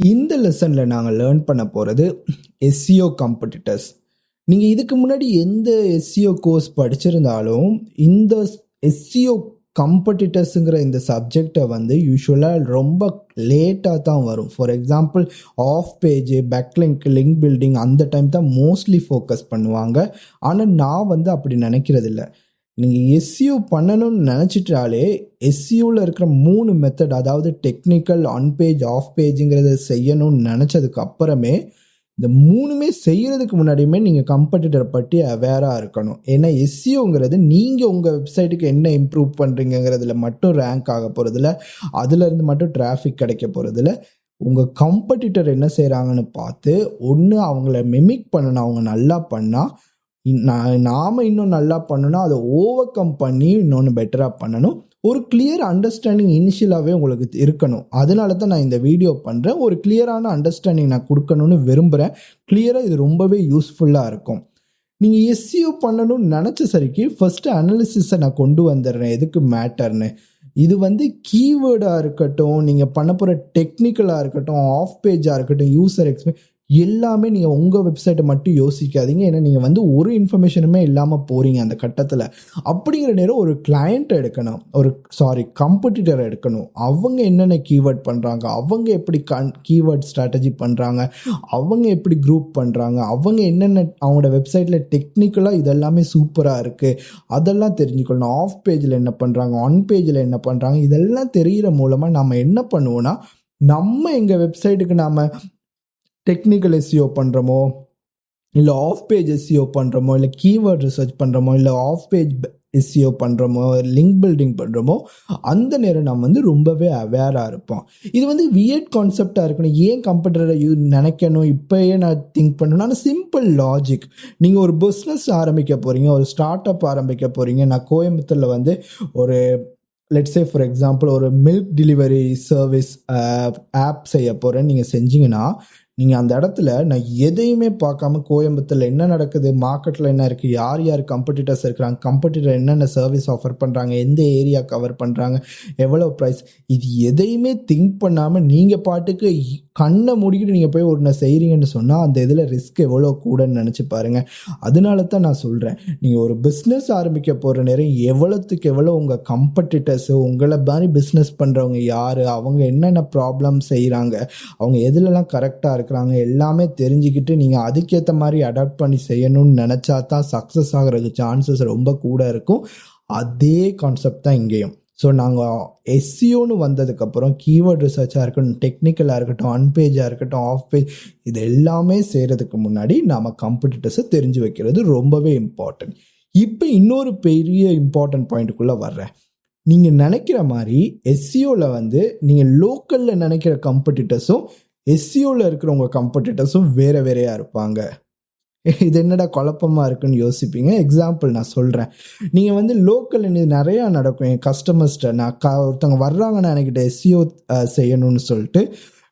இந்த லெசனில் நாங்கள் லேர்ன் பண்ண போகிறது எஸ்சிஓ காம்படிட்டர்ஸ் நீங்கள் இதுக்கு முன்னாடி எந்த எஸ்சிஓ கோர்ஸ் படிச்சிருந்தாலும் இந்த எஸ்சிஓ காம்படிட்டர்ஸுங்கிற இந்த சப்ஜெக்டை வந்து யூஸ்வலாக ரொம்ப லேட்டாக தான் வரும். For example off page backlink link building அந்த டைம் தான் மோஸ்ட்லி ஃபோக்கஸ் பண்ணுவாங்க. ஆனால் நான் வந்து அப்படி நினைக்கிறதில்ல. நீங்கள் எஸ்சியூ பண்ணணும்னு நினச்சிட்டாலே எஸ்சியூவில் இருக்கிற மூணு மெத்தட் அதாவது டெக்னிக்கல் ஆன் பேஜ் ஆஃப் பேஜுங்கிறத செய்யணும்னு நினச்சதுக்கு அப்புறமே இந்த மூணுமே செய்கிறதுக்கு முன்னாடியுமே நீங்கள் கம்பெட்டிட்டரை பற்றி அவேராக இருக்கணும். ஏன்னா எஸ்சிஓங்கிறது நீங்கள் உங்கள் வெப்சைட்டுக்கு என்ன இம்ப்ரூவ் பண்ணுறீங்கிறதுல மட்டும் ரேங்க் ஆக போகிறதில்ல அதுலேருந்து மட்டும் டிராஃபிக் கிடைக்க போகிறதில்ல உங்கள் கம்பெட்டிட்டர் என்ன செய்கிறாங்கன்னு பார்த்து ஒன்று அவங்கள மெமிக் பண்ணணும் அவங்க நல்லா பண்ணால் நாம் இன்னும் நல்லா பண்ணணும் அதை ஓவர் கம் பண்ணி இன்னொன்று பெட்டராக பண்ணணும். ஒரு கிளியர் அண்டர்ஸ்டாண்டிங் இனிஷியலாகவே உங்களுக்கு இருக்கணும். அதனால தான் நான் இந்த வீடியோ பண்ணுறேன் ஒரு கிளியரான அண்டர்ஸ்டாண்டிங் நான் கொடுக்கணும்னு விரும்புகிறேன் கிளியராக இது ரொம்பவே யூஸ்ஃபுல்லாக இருக்கும். நீங்கள் எஸ்சிஓ பண்ணணும்னு நினச்ச சரிக்கு ஃபஸ்ட்டு அனாலிசிஸை நான் கொண்டு வந்துடுறேன். எதுக்கு மேட்டர்னு இது வந்து கீவேர்டாக இருக்கட்டும் நீங்கள் பண்ண போகிற டெக்னிக்கலாக இருக்கட்டும் ஆஃப் பேஜாக இருக்கட்டும் யூசர் எக்ஸ்பீரியன்ஸ் எல்லாமே நீங்கள் உங்கள் வெப்சைட்டை மட்டும் யோசிக்காதீங்க. ஏன்னா நீங்கள் வந்து ஒரு இன்ஃபர்மேஷனுமே இல்லாமல் போகிறீங்க அந்த கட்டத்தில். அப்படிங்கிற நேரம் ஒரு கிளையண்ட் எடுக்கணும். ஒரு சாரி கம்படிட்டரை எடுக்கணும். அவங்க என்னென்ன கீவேர்ட் பண்ணுறாங்க அவங்க எப்படி கன் கீவேர்ட் ஸ்ட்ராட்டஜி பண்ணுறாங்க அவங்க எப்படி குரூப் பண்ணுறாங்க அவங்க என்னென்ன அவங்களோட வெப்சைட்டில் டெக்னிக்கலாக இதெல்லாமே சூப்பராக இருக்குது அதெல்லாம் தெரிஞ்சுக்கணும். ஆஃப் பேஜில் என்ன பண்ணுறாங்க ஆன் பேஜில் என்ன பண்ணுறாங்க இதெல்லாம் தெரிகிற மூலமாக நம்ம என்ன பண்ணுவோன்னா நம்ம எங்கள் வெப்சைட்டுக்கு நாம் டெக்னிக்கல் எஸ்சிஓ பண்ணுறோமோ இல்லை ஆஃப் பேஜ் எஸ்சிஓ பண்ணுறோமோ இல்லை கீவேர்ட் ரிசர்ச் பண்ணுறோமோ இல்லை ஆஃப் பேஜ் எஸ்சிஓ பண்ணுறோமோ லிங்க் பில்டிங் பண்ணுறோமோ அந்த நேரம் நம்ம வந்து ரொம்பவே அவேராக இருப்போம். இது வந்து வியட் கான்செப்டாக இருக்கணும். ஏன் கம்ப்யூட்டரை யூ நினைக்கணும்? இப்போயே நான் திங்க் பண்ணணும். ஆனால் சிம்பிள் லாஜிக் நீங்கள் ஒரு பிஸ்னஸ் ஆரம்பிக்க போகிறீங்க ஒரு ஸ்டார்ட் அப் ஆரம்பிக்க போகிறீங்க நான் கோயம்புத்தூரில் வந்து ஒரு லெட்ஸே ஃபார் எக்ஸாம்பிள் ஒரு மில்க் டெலிவரி சர்வீஸ் ஆப் செய்ய போகிறேன்னு நீங்கள் செஞ்சீங்கன்னா நீங்கள் அந்த இடத்துல நான் எதையுமே பார்க்காம கோயம்புத்தூரில் என்ன நடக்குது மார்க்கெட்டில் என்ன இருக்குது யார் யார் கம்பெட்டிட்டர்ஸ் இருக்கிறாங்க கம்பெட்டிட்டர் என்னென்ன சர்வீஸ் ஆஃபர் பண்ணுறாங்க எந்த ஏரியா கவர் பண்ணுறாங்க எவ்வளோ ப்ரைஸ் இது எதையுமே திங்க் பண்ணாமல் நீங்கள் பாட்டுக்கு கண்ணை மூடிக்கிட்டு நீங்கள் போய் ஒன்று செய்கிறீங்கன்னு சொன்னால் அந்த இதில் ரிஸ்க் எவ்வளோ கூடன்னு நினச்சி பாருங்கள் அதனால தான் நான் சொல்கிறேன் நீங்கள் ஒரு பிஸ்னஸ் ஆரம்பிக்க போகிற நேரம் எவ்வளோத்துக்கு எவ்வளோ உங்கள் கம்பட்டிட்டர்ஸு உங்களை மாதிரி பிஸ்னஸ் பண்ணுறவங்க யார் அவங்க என்னென்ன ப்ராப்ளம் செய்கிறாங்க அவங்க எதுலலாம் கரெக்டாக இருக்கிறாங்க எல்லாமே தெரிஞ்சுக்கிட்டு நீங்கள் அதுக்கேற்ற மாதிரி அடாப்ட் பண்ணி செய்யணும்னு நினச்சா தான் சக்ஸஸ் ஆகிறதுக்கு சான்சஸ் ரொம்ப கூட இருக்கும். அதே கான்செப்ட் தான் இங்கேயும். ஸோ நாங்கள் எஸ்சிஓன்னு வந்ததுக்கப்புறம் கீவேர்ட் ரிசர்ச்சாக இருக்கட்டும் டெக்னிக்கலாக இருக்கட்டும் அன்பேஜாக இருக்கட்டும் ஆஃப் பேஜ் இது எல்லாமே செய்கிறதுக்கு முன்னாடி நாம் கம்ப்யூட்டர்ஸை தெரிஞ்சு வைக்கிறது ரொம்பவே இம்பார்ட்டன்ட் இப்போ இன்னொரு பெரிய இம்பார்ட்டன்ட் பாயிண்ட்டுக்குள்ளே வர்றேன். நீங்கள் நினைக்கிற மாதிரி எஸ்சிஓவில் வந்து நீங்கள் லோக்கலில் நினைக்கிற கம்பெட்டிட்டர்ஸும் எஸ்சிஓவில் இருக்கிறவங்க கம்பெட்டிட்டர்ஸும் வேறு வேறையாக இருப்பாங்க. இது என்னடா குழப்பமாக இருக்குன்னு யோசிப்பீங்க. எக்ஸாம்பிள் நான் சொல்கிறேன் நீங்கள் வந்து லோக்கல் இது நிறையா நடக்கும். என் கஸ்டமர்ஸ்கிட்ட நான் க ஒருத்தவங்க வர்றாங்கன்னா என்கிட்ட எஸ்சிஓ செய்யணும்னு சொல்லிட்டு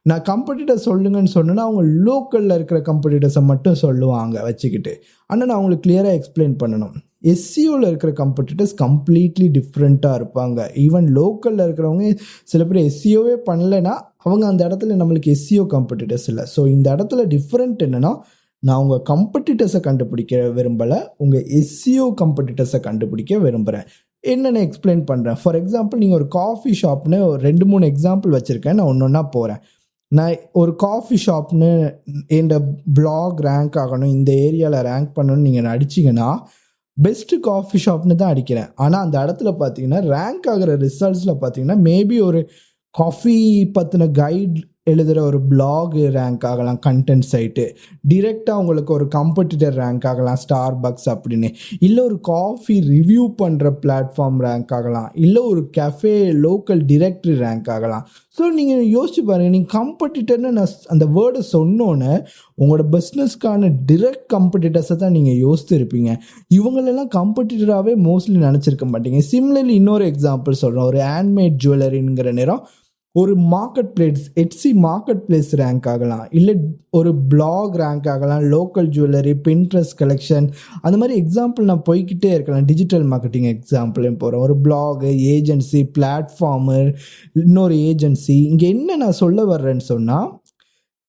நான் கம்பெட்டிட்டர் சொல்லுங்கன்னு சொன்னேன்னா அவங்க லோக்கலில் இருக்கிற கம்பெட்டிட்டர்ஸை மட்டும் சொல்லுவாங்க வச்சுக்கிட்டு. ஆனால் நான் அவங்களுக்கு கிளியராக எக்ஸ்பிளைன் பண்ணணும். எஸ்சிஓவில் இருக்கிற கம்பெட்டிட்டர்ஸ் கம்ப்ளீட்லி டிஃப்ரெண்ட்டாக இருப்பாங்க. ஈவன் லோக்கலில் இருக்கிறவங்க சில பேர் எஸ்சிஓவே பண்ணலைன்னா அவங்க அந்த இடத்துல நம்மளுக்கு எஸ்சிஓ கம்பெட்டிட்டர்ஸ் இல்லை. ஸோ இந்த இடத்துல டிஃப்ரெண்ட் என்னென்னா நான் உங்கள் கம்பெட்டிட்டர்ஸை கண்டுபிடிக்க விரும்பலை உங்கள் எஸ்சிஓ கம்பெட்டிட்டர்ஸை கண்டுபிடிக்க விரும்புகிறேன் என்னென்ன எக்ஸ்பிளைன் பண்ணுறேன் ஃபார் எக்ஸாம்பிள் நீங்கள் ஒரு காஃபி ஷாப்னு ஒரு ரெண்டு மூணு எக்ஸாம்பிள் வச்சுருக்கேன். நான் ஒன்று ஒன்றா போகிறேன் நான் ஒரு காஃபி ஷாப்னு இந்த பிளாக் ரேங்க் ஆகணும் இந்த ஏரியாவில் ரேங்க் பண்ணணும்னு நீங்கள் அடிச்சிங்கன்னா பெஸ்ட்டு காஃபி ஷாப்னு தான் அடிக்கிறேன். ஆனால் அந்த இடத்துல பார்த்தீங்கன்னா ரேங்க் ஆகிற ரிசல்ட்ஸில் பார்த்தீங்கன்னா மேபி ஒரு காஃபி பற்றின கைட் எழுதுகிற ஒரு பிளாக் ரேங்க் ஆகலாம் கண்டென்ட் சைட்டு டிரெக்டாக உங்களுக்கு ஒரு கம்பெட்டிட்டர் ரேங்க் ஆகலாம் ஸ்டார் பக்ஸ் அப்படின்னு. இல்லை ஒரு காஃபி ரிவ்யூ பண்ணுற பிளாட்ஃபார்ம் ரேங்க் ஆகலாம். இல்லை ஒரு கஃபே லோக்கல் டிரெக்டரி ரேங்க் ஆகலாம். ஸோ நீங்கள் யோசிச்சு பாருங்கள் நீங்கள் கம்பெட்டிட்டர்னு நான் அந்த வேர்டை சொன்னோன்னே உங்களோட பிஸ்னஸ்க்கான டிரெக்ட் காம்படிட்டர்ஸை தான் நீங்கள் யோசித்துருப்பீங்க இவங்களெல்லாம் காம்படிட்டராகவே மோஸ்ட்லி நினச்சிருக்க மாட்டீங்க. சிம்லர்லி இன்னொரு எக்ஸாம்பிள் சொல்கிறேன் ஒரு ஹேண்ட்மேட் ஜுவல்லரிங்கிற நேரம் ஒரு market place Etsy market place rank ஆகலாம். இல்லை ஒரு பிளாக் ரேங்க் ஆகலாம் லோக்கல் ஜுவல்லரி பின்ட்ரெஸ்ட் கலெக்ஷன் அந்த மாதிரி எக்ஸாம்பிள் நான் போய்கிட்டே இருக்கலாம். டிஜிட்டல் மார்க்கெட்டிங் எக்ஸாம்பிளையும் போகிறேன் ஒரு பிளாகு ஏஜென்சி பிளாட்ஃபார்மு இன்னொரு ஏஜென்சி இங்கே என்ன நான் சொல்ல வர்றேன்னு சொன்னால்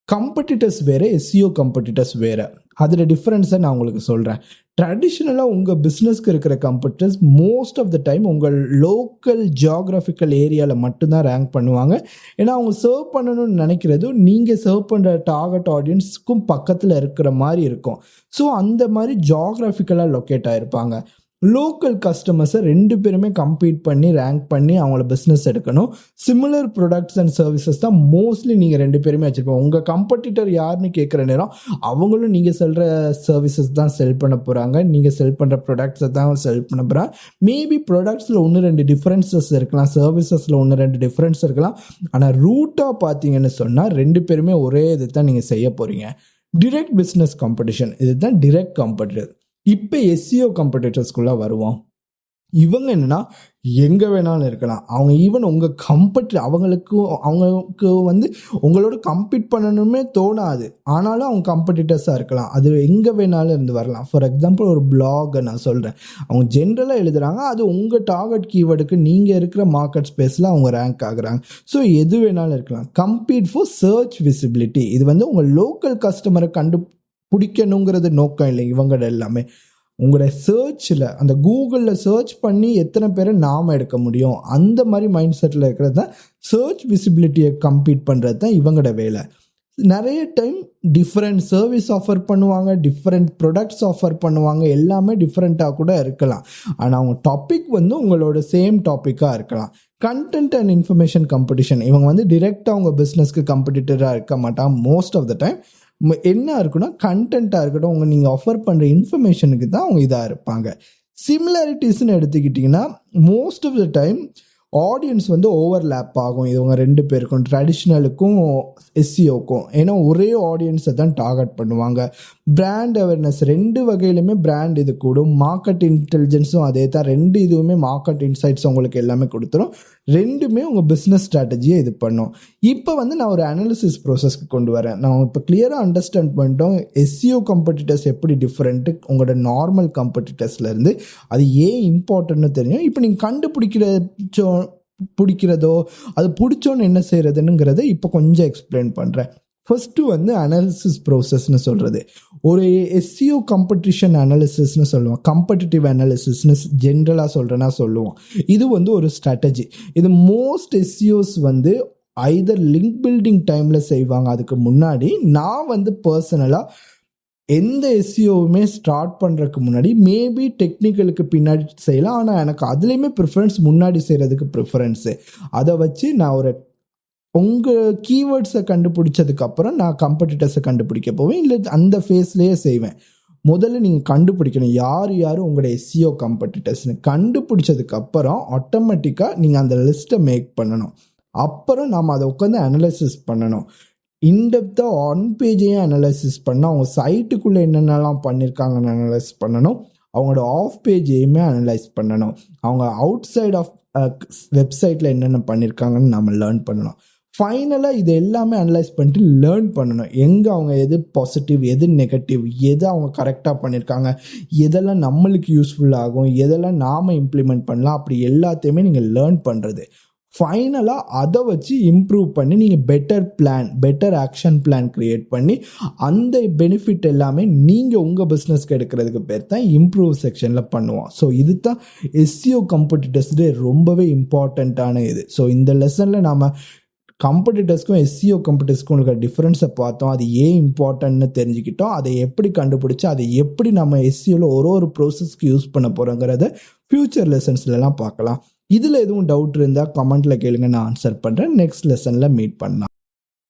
கம்படிட்டர்ஸ் வேறு எஸ்சிஓ கம்படிட்டர்ஸ் வேறு. அதில் டிஃப்ரென்ஸை நான் உங்களுக்கு சொல்கிறேன் ட்ரெடிஷ்னலாக உங்கள் பிஸ்னஸ்க்கு இருக்கிற companies most of the time உங்கள் லோக்கல் ஜியாகிராஃபிக்கல் ஏரியாவில் மட்டும்தான் ரேங்க் பண்ணுவாங்க. ஏன்னா அவங்க சர்வ் பண்ணணும்னு நினைக்கிறதும் நீங்கள் சர்வ் பண்ணுற டார்கெட் ஆடியன்ஸ்க்கும் பக்கத்தில் இருக்கிற மாதிரி இருக்கும். ஸோ அந்த மாதிரி ஜியாகிராஃபிக்கலாக லொக்கேட் ஆகிருப்பாங்க லோக்கல் கஸ்டமர்ஸை ரெண்டு பேருமே கம்பீட் பண்ணி ரேங்க் பண்ணி அவங்கள பிஸ்னஸ் எடுக்கணும். சிமிலர் ப்ராடக்ட்ஸ் அண்ட் சர்வீசஸ் தான் மோஸ்ட்லி நீங்கள் ரெண்டு பேருமே வச்சுருப்போம் உங்கள் கம்படிட்டர் யாருன்னு கேட்குற நேரம் அவங்களும் நீங்கள் செல்கிற சர்வீசஸ் தான் செல் பண்ண போகிறாங்க நீங்கள் செல் பண்ணுற ப்ராடக்ட்ஸை தான் செல் பண்ண போகிறாங்க மேபி ப்ராடக்ட்ஸில் ஒன்று ரெண்டு டிஃப்ரென்சஸ் இருக்கலாம். சர்வீசஸில் ஒன்று ரெண்டு டிஃப்ரென்ஸ் இருக்கலாம். ஆனால் ரூட்டாக பார்த்தீங்கன்னு சொன்னால் ரெண்டு பேருமே ஒரே இது தான் நீங்கள் செய்ய போகிறீங்க டிரெக்ட் பிஸ்னஸ் காம்படிஷன் இதுதான் டிரெக்ட் காம்படிட்டர் இப்போ எஸ்சிஓ காம்படிட்டர்ஸ்குள்ளே வருவோம். இவங்க என்னென்னா எங்கே வேணாலும் இருக்கலாம். அவங்க ஈவன் உங்கள் கம்பெட் அவங்களுக்கு அவங்களுக்கு வந்து உங்களோட கம்பீட் பண்ணணுமே தோணாது. ஆனாலும் அவங்க கம்படிட்டர்ஸாக இருக்கலாம். அது எங்கே வேணாலும் இருந்து வரலாம். ஃபார் எக்ஸாம்பிள் ஒரு பிளாகை நான் சொல்கிறேன் அவங்க ஜென்ரலாக எழுதுகிறாங்க அது உங்கள் டார்கெட் கீவேர்டுக்கு நீங்கள் இருக்கிற மார்க்கெட் ஸ்பேஸில் அவங்க ரேங்க் ஆகுறாங்க. ஸோ எது வேணாலும் இருக்கலாம். கம்பீட் ஃபார் சர்ச் விசிபிலிட்டி இது வந்து உங்கள் லோக்கல் கஸ்டமரை கண்டு பிடிக்கணுங்கிறது நோக்கம் இல்லை இவங்களோட எல்லாமே. உங்களோட சர்ச்சில் அந்த கூகுளில் சர்ச் பண்ணி எத்தனை பேரை நாம் எடுக்க முடியும்? அந்த மாதிரி மைண்ட் செட்டில் இருக்கிறது தான் சர்ச் விசிபிலிட்டியை கம்ப்ளீட் பண்ணுறது தான் இவங்களோட வேலை. நிறைய டைம் டிஃப்ரெண்ட் சர்வீஸ் ஆஃபர் பண்ணுவாங்க டிஃப்ரெண்ட் ப்ரொடக்ட்ஸ் ஆஃபர் பண்ணுவாங்க எல்லாமே டிஃப்ரெண்ட்டாக கூட இருக்கலாம். ஆனால் அவங்க டாபிக் வந்து உங்களோட சேம் டாப்பிக்காக இருக்கலாம். கண்டென்ட் அண்ட் இன்ஃபர்மேஷன் காம்படிஷன் இவங்க வந்து டிரெக்டாக அவங்க பிஸ்னஸ்க்கு காம்படிட்டராக இருக்க மாட்டாங்க. மோஸ்ட் ஆஃப் த டைம் என்ன இருக்குன்னா கண்டென்ட்டாக இருக்கட்டும் உங்கள் நீங்கள் ஆஃபர் பண்ணுற இன்ஃபர்மேஷனுக்கு தான் அவங்க இதாக இருப்பாங்க. சிமிலாரிட்டிஸ்னு எடுத்துக்கிட்டிங்கன்னா most of the time audience வந்து ஓவர்லேப் ஆகும். இவங்க ரெண்டு பேருக்கும் ட்ரெடிஷ்னலுக்கும் எஸ்சிஓக்கும் ஏன்னா ஒரே ஆடியன்ஸை தான் டார்கெட் பண்ணுவாங்க. பிராண்ட் அவேர்னஸ் ரெண்டு வகையிலுமே பிராண்ட் இது கூடும். மார்க்கெட் இன்டெலிஜென்ஸும் அதே தான் ரெண்டு இதுவுமே மார்க்கெட் இன்சைட்ஸ் உங்களுக்கு எல்லாமே கொடுத்துரும். ரெண்டுமே உங்கள் பிஸ்னஸ் ஸ்ட்ராட்டஜியை இது பண்ணும். இப்போ வந்து நான் ஒரு அனாலிசிஸ் ப்ரோசஸ்க்கு கொண்டு வரேன். நான் இப்போ கிளியராக அண்டர்ஸ்டாண்ட் பண்ணிட்டோம். எஸ்சிஓ கம்பெட்டிட்டர்ஸ் எப்படி டிஃப்ரெண்ட்டு உங்களோட நார்மல் கம்பெட்டிட்டர்ஸ்லேருந்து அது ஏன் இம்பார்ட்டன்ட்னு தெரியும். இப்போ நீங்கள் கண்டுபிடிக்கிற பிடிக்கிறதோ அது பிடிச்சோன்னு என்ன செய்கிறதுனுங்கிறத இப்போ கொஞ்சம் எக்ஸ்பிளைன் பண்ணுறேன் ஃபஸ்ட்டு வந்து அனாலிசிஸ் ப்ரோசஸ்னு சொல்கிறது ஒரு எஸ்சிஓ காம்படிஷன் அனாலிசிஸ்னு சொல்லுவோம். காம்படிட்டிவ் அனாலிசிஸ்னு ஜென்ரலாக சொல்கிறேன்னா சொல்லுவோம். இது வந்து ஒரு ஸ்ட்ராட்டஜி இது மோஸ்ட் எஸ்சிஓஸ் வந்து ஐதர் லிங்க் பில்டிங் டைமில் செய்வாங்க. அதுக்கு முன்னாடி நான் வந்து பர்சனலாக எந்த எஸ்சிஓவுமே ஸ்டார்ட் பண்ணுறதுக்கு முன்னாடி மேபி டெக்னிக்கலுக்கு பின்னாடி செய்யலாம். ஆனால் எனக்கு அதுலேயுமே ப்ரிஃபரன்ஸ் முன்னாடி செய்கிறதுக்கு ப்ரிஃபரன்ஸு அதை வச்சு நான் ஒரு உங்கள் கீவேர்ட்ஸை கண்டுபிடிச்சதுக்கப்புறம் நான் காம்படிட்டர்ஸை கண்டுபிடிக்க போவேன். இல்லை அந்த ஃபேஸ்லேயே செய்வேன். முதல்ல நீங்கள் கண்டுபிடிக்கணும். யார் யார் உங்களோட எஸ்சிஓ காம்படிட்டர்ஸ்னு கண்டுபிடிச்சதுக்கப்புறம் ஆட்டோமேட்டிக்காக நீங்கள் அந்த லிஸ்ட்டை மேக் பண்ணணும். அப்புறம் நாம் அதை உட்காந்து அனலைசிஸ் பண்ணணும். இன்டெப்த்தாக ஆன் பேஜையும் அனலைசிஸ் பண்ணால் அவங்க சைட்டுக்குள்ளே என்னென்னலாம் பண்ணியிருக்காங்கன்னு அனலைஸ் பண்ணணும். அவங்களோட ஆஃப் பேஜையுமே அனலைஸ் பண்ணணும். அவங்க அவுட் சைட் ஆஃப் வெப்சைட்டில் என்னென்ன பண்ணியிருக்காங்கன்னு நம்ம லேர்ன் பண்ணணும். ஃபைனலாக இது எல்லாமே அனலைஸ் பண்ணிட்டு லேர்ன் பண்ணணும். எங்கே அவங்க எது பாசிட்டிவ் எது நெகட்டிவ் எது அவங்க கரெக்டாக பண்ணியிருக்காங்க எதெல்லாம் நம்மளுக்கு யூஸ்ஃபுல் ஆகும் எதெல்லாம் நாம் இம்ப்ளிமெண்ட் பண்ணலாம் அப்படி எல்லாத்தையுமே நீங்கள் லேர்ன் பண்ணுறது ஃபைனலாக அதை வச்சு இம்ப்ரூவ் பண்ணி நீங்கள் better plan better action plan create பண்ணி அந்த பெனிஃபிட் எல்லாமே நீங்கள் உங்கள் பிஸ்னஸ்க்கு எடுக்கிறதுக்கு பேர் தான் இம்ப்ரூவ் செக்ஷனில் பண்ணுவோம். ஸோ இது தான் எஸ்சிஓ கம்படிட்டர்ஸ்டு ரொம்பவே இம்பார்ட்டண்ட்டான இது. ஸோ இந்த லெசனில் நாம் கம்படிட்டர்ஸ்க்கும் எஸ்சிஓ கம்படிட்டர்ஸ்க்கும் இருக்கிற டிஃப்ரென்ஸை பார்த்தோம். அது ஏன் இம்பார்ட்டன்ட்னு தெரிஞ்சுக்கிட்டோம். அதை எப்படி கண்டுபிடிச்சி அதை எப்படி நம்ம எஸ்சிஓவில் ஒரு ஒரு ப்ரோசஸ்க்கு யூஸ் பண்ண போகிறோங்கிறத ஃப்யூச்சர் லெசன்ஸ்லலாம் பார்க்கலாம். இதில் எதுவும் டவுட் இருந்தால் கமெண்ட்டில் கேளுங்க. நான் ஆன்சர் பண்ணுறேன் நெக்ஸ்ட் லெசனில் மீட் பண்ணலாம்.